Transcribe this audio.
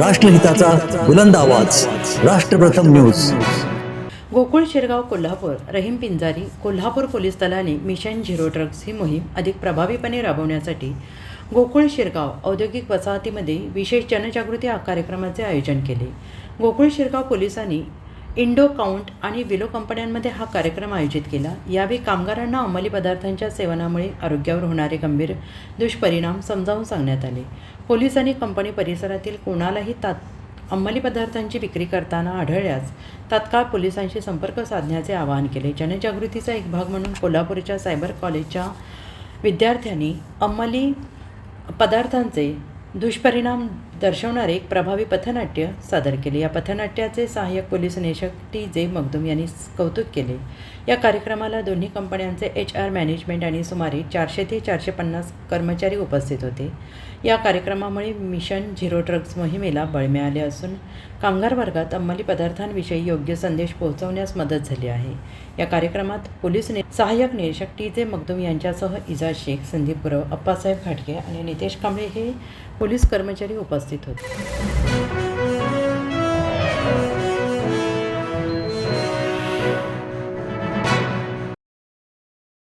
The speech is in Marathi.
राष्ट्रहिताचा बुलंद आवाज. राष्ट्रप्रथम न्यूज. गोकुळ शिरगाव कोल्हापूर रहीम पिंजारी कोल्हापूर पोलीस दलाने मिशन झिरो ड्रग्ज ही मोहीम अधिक प्रभावीपणे राबवण्यासाठी गोकुळ शिरगाव औद्योगिक वसाहतीमध्ये विशेष जनजागृती कार्यक्रमाचे आयोजन केले. गोकुळ शिरगाव पोलिसांनी इंडो काउंट आणि विलो कंपन्यांमध्ये हा कार्यक्रम आयोजित केला. यावेळी कामगारांना अंमली पदार्थांच्या सेवनामुळे आरोग्यावर होणारे गंभीर दुष्परिणाम समजावून सांगण्यात आले. पोलिसांनी कंपनी परिसरातील कोणालाही तात अंमली पदार्थांची विक्री करताना आढळल्यास तात्काळ पोलिसांशी संपर्क साधण्याचे आवाहन केले. जनजागृतीचा एक भाग म्हणून कोल्हापूरच्या सायबर कॉलेजच्या विद्यार्थ्यांनी अंमली पदार्थांचे दुष्परिणाम दर्शवणारे एक प्रभावी पथनाट्य सादर केले. या पथनाट्याचे सहाय्यक पोलीस निरीक्षक टी जे मगदूम यांनी कौतुक केले. या कार्यक्रमाला दोन्ही कंपन्यांचे एच आर मॅनेजमेंट आणि सुमारे चारशे ते चारशे पन्नास कर्मचारी उपस्थित होते. या कार्यक्रमामुळे मिशन झिरो ड्रग्ज मोहिमेला बळ मिळाले असून कामगार वर्गात अंमली पदार्थांविषयी योग्य संदेश पोहोचवण्यास मदत झाली आहे. या कार्यक्रमात पोलीस नि सहाय्यक निरीक्षक टी जे मगदूम यांच्यासह इजाज शेख संदीप गुरव अप्पासाहेब घाटगे आणि नितेश कांबळे हे पोलीस कर्मचारी उपस्थित होते.